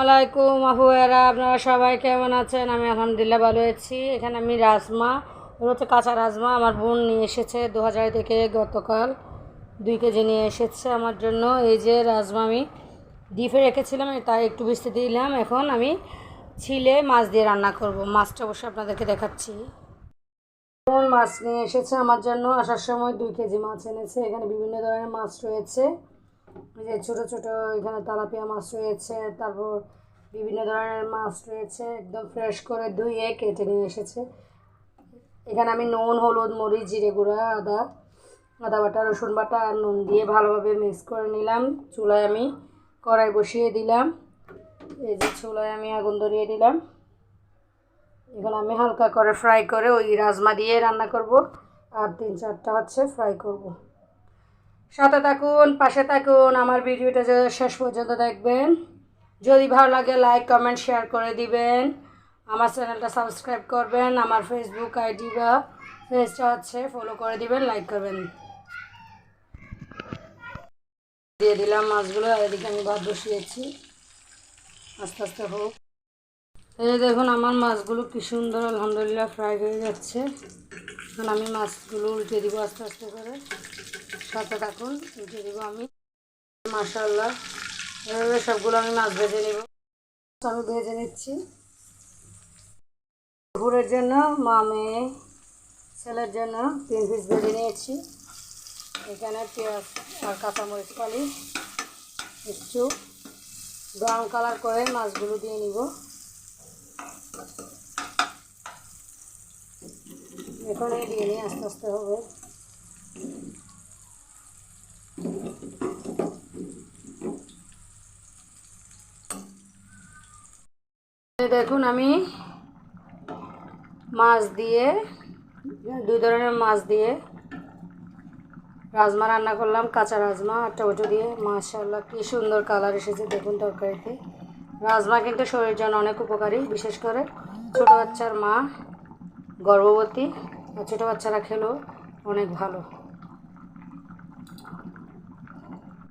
আলাইকুম আহুয়ারা, আপনারা সবাই কেমন আছেন? আমি আলহামদুলিল্লাহ ভালো আছি। এখানে আমি রাজমা ওগুলো হচ্ছে কাঁচা রাজমা। আমার বোন নিয়ে এসেছে দু হাজার থেকে গতকাল। দুই কেজি নিয়ে এসেছে আমার জন্য। এই যে রাজমা আমি ডিপে রেখেছিলাম তাই একটু ভিজতে দিলাম। এখন আমি ছিলে মাছ দিয়ে রান্না করব। মাছটা অবশ্যই আপনাদেরকে দেখাচ্ছি। বোন মাছ নিয়ে এসেছে আমার জন্য। আসার সময় দুই কেজি মাছ এনেছে। এখানে বিভিন্ন ধরনের মাছ রয়েছে। এই যে ছোটো ছোটো এখানে তেলাপিয়া মাছ রয়েছে, তারপর বিভিন্ন ধরনের মাছ রয়েছে, একদম ফ্রেশ করে ধুয়ে কেটে নিয়ে এসেছে। এখানে আমি নুন, হলুদ, মরিচ, জিরে গুঁড়া, আদা আদা বাটা, রসুন বাটা আর নুন দিয়ে ভালোভাবে মিক্স করে নিলাম। চুলায় আমি কড়াই বসিয়ে দিলাম। এই যে চুলায় আমি আগুন ধরিয়ে দিলাম। এখন আমি হালকা করে ফ্রাই করে ওই রাজমা দিয়ে রান্না করব। আর তিন চারটা হচ্ছে ফ্রাই করব। সাথে থাকুন, পাশে থাকুন, আমার ভিডিওটা শেষ পর্যন্ত দেখবেন। যদি ভালো লাগে লাইক কমেন্ট শেয়ার করে দিবেন। আমার চ্যানেলটা সাবস্ক্রাইব করবেন, আমার ফেসবুক আইডি বা পেজটা হচ্ছে ফলো করে দিবেন লাইক করবেন। দিয়ে দিলাম মাছগুলো এদিকে আমি ভাত বসিয়েছি। আস্তে আস্তে হোক। এই দেখুন, আমার মাছগুলো কি সুন্দর, আলহামদুলিল্লাহ ফ্রাই হয়ে যাচ্ছে। এখন আমি মাছগুলো উল্টে দিব আস্তে আস্তে করে। সাথে থাকুন উল্টে দিব আমি। মাশাল্লাহ এভাবে সবগুলো আমি মাছ ভেজে নেব। আমি ভেজে নিচ্ছি। ঘুরের জন্য মা, মেয়ে, ছেলের জন্য তিন পিস ভেজে নিয়েছি। এখানে পেঁয়াজ আর কাঁচামরিচ কালি একটু ব্রাউন কালার করে মাছগুলো দিয়ে নিব। এখানে দিয়ে নিয়ে আস্তে আস্তে হবে। দেখুন আমি মাছ দিয়ে, দুই ধরনের মাছ দিয়ে রাজমা রান্না করলাম, কাঁচা রাজমা আর টমেটো দিয়ে। মাশাল্লাহ কি সুন্দর কালার এসেছে দেখুন তরকারিতে। রাজমা কিন্তু শরীরের জন্য অনেক উপকারী, বিশেষ করে ছোটো বাচ্চার মা গর্ভবতী আর ছোটো বাচ্চারা খেলেও অনেক ভালো।